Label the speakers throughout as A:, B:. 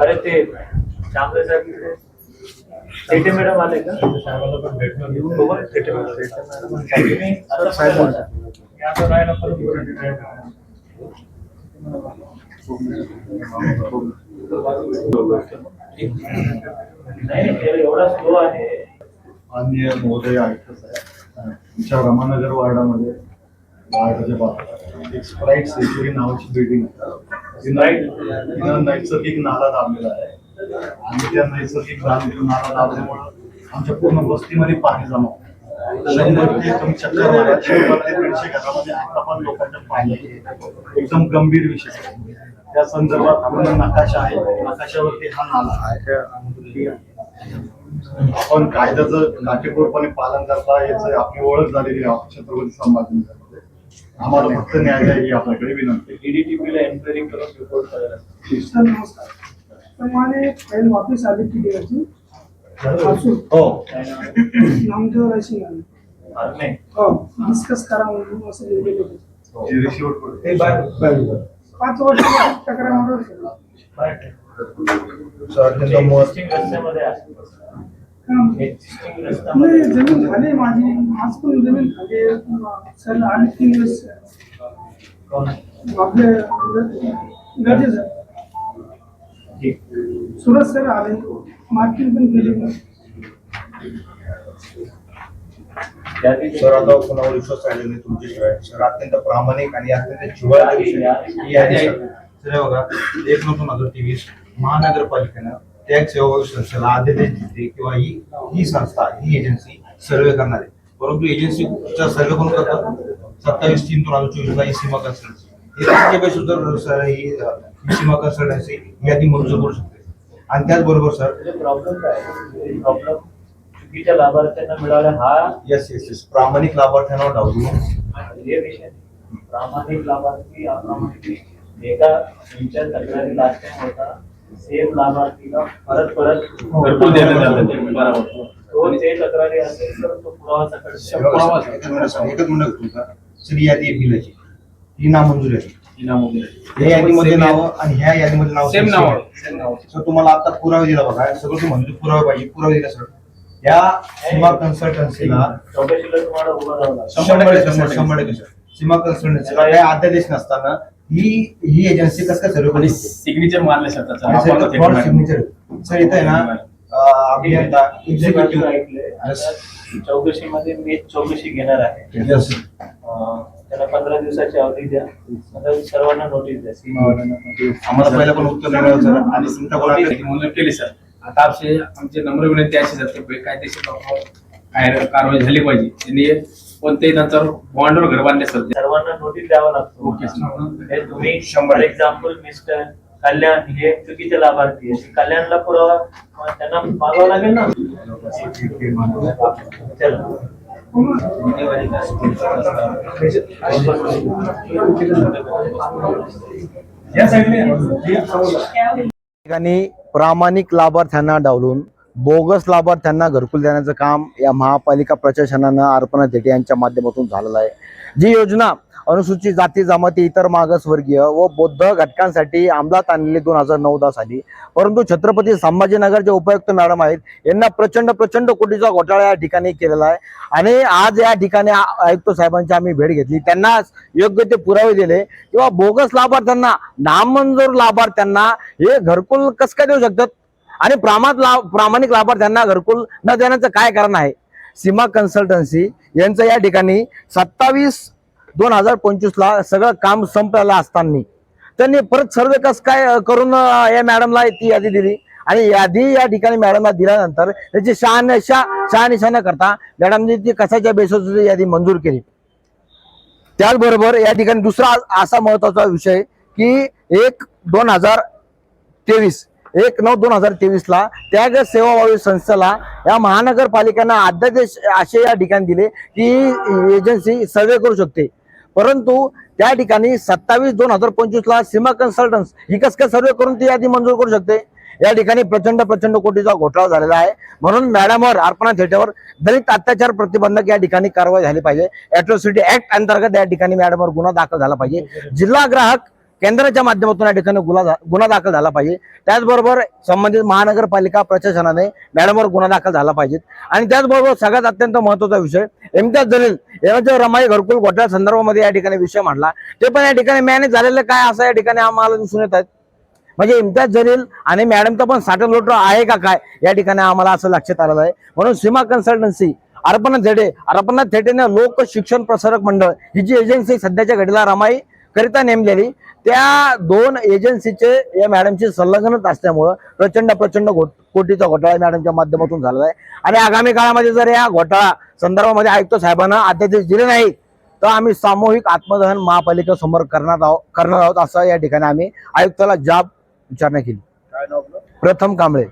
A: अरे ते शामराव साहेब सेठे मॅडम आले का? सोबत सेठे
B: माननीय महोदय आयुक्त साहेब आमच्या रमानगर वार्डामध्ये वार्डाच्या एक स्प्राईट सेंचुरी नावाची बिल्डिंग नैसर्गिक नाला दाबलेला आहे आणि त्या नैसर्गिक नाल- दाबल्यामुळं आमच्या पूर्ण वस्तीमध्ये पाणी जमा. शंभर ते दीडशे घरामध्ये आता पण लोकांच्या पाणी. एकदम गंभीर विषय आहे. त्या संदर्भात आम्हाला नकाशा आहे. नकाशावरती हा नाला आहे. आपण कायद्याचं काटेकोरपणे पालन करता याचं आपली ओळख झालेली आहे. छत्रपती संभाजीनगरमध्ये. आम्हाला फक्त न्याय द्या ही आपल्याकडे विनंती.
A: DDTP ला एन्क्वायरी करून रिपोर्ट करायला.
C: नमस्कार. फाईल वापस आली की दिवशी असून
B: हो.
C: नामदेव राशी हो. डिस्कस करा म्हणून असं लिहिलेलं होतं. पाच वर्ष तक्रार
A: रस्त्यामध्ये
C: जमीन झाली माझी. आज पण जमीन झाली सर आणि तीन दिवस? आपले गरजे सर
A: ठीक.
C: सुरत सर आले. मार्केट पण केली
D: आता कोणावर विश्वास राहिलेला नाही तुमच्याशिवाय. सर अत्यंत प्रामाणिक आणि अत्यंत बघा एक दोन हजार तेवीस महानगरपालिकेनं टॅक्स सेवा संस्थेला आदेश दिले किंवा ही ही संस्था ही एजन्सी सर्वे करणार आहे. परंतु एजन्सीचा सर्वे कोण करतात सत्तावीस तीन दोन हजार चोवीसला ही सीमा कन्सल्टन्सी सर ही सीमा कन्सल्टन्सी यादी मंजूर करू शकते. आणि त्याचबरोबर सर
A: प्रॉब्लेम काय? प्रॉब्लेम चुकीच्या लाभार्थ्यांना मिळाला हा
D: येस येस येस प्रामाणिक लाभार्थ्यांना डावलून
A: हे विषय प्रामाणिक लाभार्थी अप्रामाणिक एका तुमच्या तक्रारी लास्ट टाइम होता. सेम लाभार्थीला परत परत
E: आलं. ते, बरोबर.
A: तो ते तक्रारी असेल तर तो पुरावा
D: एकच तुमचा ही यादी आहे. बिलाची ही नामंजूर आहे. या यादीमध्ये नाव आणि ह्या यादीमध्ये नाव
E: Same नाव.
D: सर तुम्हाला आता पुरावे दिला बघा. सगळं तुम्ही म्हणतो पुरावे पाहिजे. पुरावे दिला सर. या सीमा कन्सल्टन्सीला
A: चौकशीला तुम्हाला उभं राहावं लागेल
D: शंभर टक्के सर, शंभर टक्के. सर सीमा कन्सल्टन्सीला काय अध्यादेश नसताना ही ही एजन्सी कसं काय सर्व
E: आणि सिग्नेचर मारले.
D: सिग्नेचर सर इथं आहे ना अं, अभियंता
A: बाजूला
D: एक्झिक्युटिव्ह
A: ऐकलंय. आता चौकशीमध्ये मी चौकशी घेणार आहे. अं, त्याला पंधरा दिवसाची अवधी द्या. आता सर्वांना नोटीस द्या. सीमावाल्यांना
D: आम्हाला पहिला पण उत्तर मिळालं सर. आणि तुमच्या कोणाकडे
E: म्हणून केली सर. आता आमचे आमचे नम्र विनंती अशी जाते की कायदेशीर काय कारवाई झाली पाहिजे. त्यांनी कोणत्याही त्यांच्यावर बॉन्डवर घर बांधले सर
A: सर्वांना नोटीस द्यावा लागतो.
E: Okay sir.
A: हे तुम्ही
D: शंभर
A: एक्झाम्पल मिस्टर कल्याण हे चुकीचे लाभार्थी आहे कल्याणला पुरावा त्यांना मागावा लागेल ना? चला.
F: ठिकाणी प्रामाणिक लाभार्थ्यांना डावलून बोगस लाभार्थ्यांना घरकुल देण्याचं काम या महापालिका प्रशासनानं अर्पणा थेटे यांच्या माध्यमातून झालेलं आहे. जी योजना अनुसूचित जाती जमाती इतर मागासवर्गीय व बौद्ध घटकांसाठी अंमलात आणलेली दोन हजार नऊदा साली. परंतु छत्रपती संभाजीनगरचे उपायुक्त मॅडम आहेत यांना प्रचंड प्रचंड कोटीचा घोटाळा या ठिकाणी केलेला आहे. आणि आज या ठिकाणी आयुक्त साहेबांची आम्ही भेट घेतली. त्यांना योग्य ते पुरावे दिले. किंवा बोगस लाभार्थ्यांना नामंजूर लाभार्थ्यांना हे घरकुल कसं काय देऊ शकतात? आणि प्रामाणिक ला प्रामाणिक लाभार्थ्यांना घरकुल न देण्याचं काय कारण आहे? सीमा कन्सल्टन्सी यांचं या ठिकाणी सत्तावीस दोन हजार पंचवीसला सगळं काम संपलेलं असताना. त्यांनी परत सर्वे कस काय करून या मॅडमला ती यादी दिली. आणि यादी या ठिकाणी मॅडमला दिल्यानंतर त्याची शहानिशा शहानिशा न करता मॅडमने ती कशाच्या बेसवर यादी मंजूर केली? त्याचबरोबर या ठिकाणी दुसरा असा महत्त्वाचा विषय की एक दोन हजार तेवीस एक नऊ दोन हजार तेवीसला त्याग सेवाभावी संस्थेला या महानगरपालिकांना अध्यादेश असे या ठिकाणी दिले की एजन्सी सर्वे करू शकते. परंतु त्या ठिकाणी सत्तावीस दोन हजार पंचवीस ला सीमा कन्सल्टन्स ही कस काय सर्वे करून ती यादी मंजूर करू शकते? या ठिकाणी प्रचंड प्रचंड कोटीचा घोटाळा झालेला आहे. म्हणून मॅडमवर अर्पणा थेटेवर दलित अत्याचार प्रतिबंधक या ठिकाणी कारवाई झाली पाहिजे. अॅट्रॉसिटी ऍक्ट अंतर्गत या ठिकाणी मॅडमवर गुन्हा दाखल झाला पाहिजे. जिल्हा ग्राहक केंद्राच्या माध्यमातून या ठिकाणी गुन्हा गुन्हा दाखल झाला पाहिजे. त्याचबरोबर संबंधित महानगरपालिका प्रशासनाने मॅडमवर गुन्हा दाखल झाला पाहिजे. आणि त्याचबरोबर सगळ्यात अत्यंत महत्त्वाचा विषय इम्तियाज जलील यांना जो रमाई घरकुल घोटाळ्या संदर्भामध्ये या ठिकाणी विषय मांडला ते पण या ठिकाणी मॅनेज झालेलं काय असं या ठिकाणी आम्हाला दिसून येत आहेत म्हणजे इम्तियाज जलील आणि मॅडमचं पण साठं लोट आहे का काय या ठिकाणी आम्हाला असं लक्षात आलेलं आहे. म्हणून सीमा कन्सल्टन्सी अर्पणा थेटे अर्पणा थेटेने लोक शिक्षण प्रसारक मंडळ ही जी एजन्सी सध्याच्या घडीला रमाई करिता नेमलेली. त्या दोन एजन्सीचे या मॅडमची संलग्नत असल्यामुळं प्रचंड प्रचंड घोट कोटीचा घोटाळा मॅडमच्या माध्यमातून झालेला आहे. आणि आगामी काळामध्ये जर या घोटाळा संदर्भामध्ये आयुक्त साहेबांना अध्यादेश दिले नाही तर आम्ही सामूहिक आत्मदहन महापालिकेसमोर करणार आहोत करणार आहोत असं या ठिकाणी आम्ही आयुक्ताला जाब विचारणा केली.
G: काय नाव आपलं?
F: प्रथम कांबळे.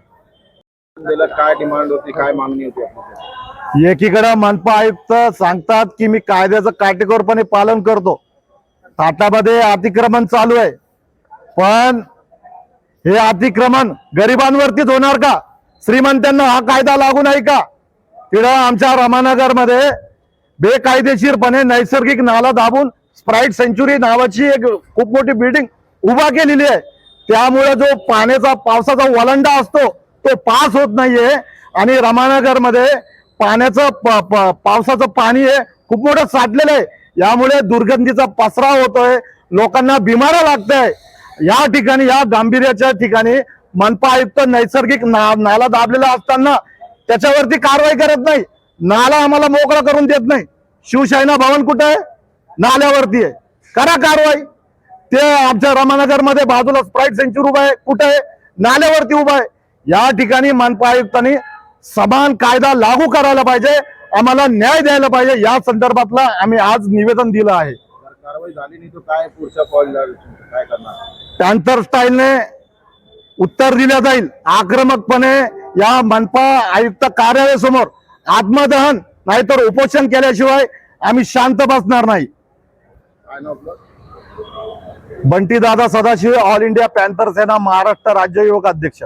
G: काय डिमांड होती काय मागणी होती
B: एकीकडे मनपा आयुक्त सांगतात की मी कायद्याचं काटेकोरपणे पालन करतो. ताटामध्ये अतिक्रमण चालू आहे. पण हे अतिक्रमण गरिबांवरतीच होणार का? श्रीमंतांना हा कायदा लागू नाही का? तिथं आमच्या रमानगरमध्ये बेकायदेशीरपणे नैसर्गिक नाला दाबून स्प्राईट सेंचुरी नावाची एक खूप मोठी बिल्डिंग उभा केलेली आहे. त्यामुळे जो पाण्याचा पावसाचा वलंडा असतो तो पास होत नाहीये. आणि रमानगरमध्ये पाण्याचं पावसाचं पाणी आहे खूप मोठं साठलेलं आहे. यामुळे दुर्गंधीचा पसरा होतोय लोकांना बिमाऱ्या लागतंय. या ठिकाणी या गांभीर्याच्या ठिकाणी मनपा आयुक्त नैसर्गिक ना, नाला दाबलेला असताना त्याच्यावरती कारवाई करत नाही. नाला आम्हाला मोकळा करून देत नाही. शिवसेना भवन कुठं आहे? नाल्यावरती आहे. करा कारवाई. ते आमच्या रमानगरमध्ये बाजूला स्प्राईट सेंचुरी उभा आहे. कुठं आहे? नाल्यावरती उभा आहे. या ठिकाणी मनपा आयुक्तांनी समान कायदा लागू करायला पाहिजे. आम्हाला न्याय द्यायला पाहिजे. या संदर्भातला आम्ही आज निवेदन दिलं आहे. पॅन्थर स्टाईलने उत्तर दिलं जाईल. आक्रमकपणे या मनपा आयुक्त कार्यालयासमोर आत्मदहन नाहीतर उपोषण केल्याशिवाय आम्ही शांत बसणार नाही. बंटी दादा Sadashiv all India Panther Sena Maharashtra राज्य युवक अध्यक्ष.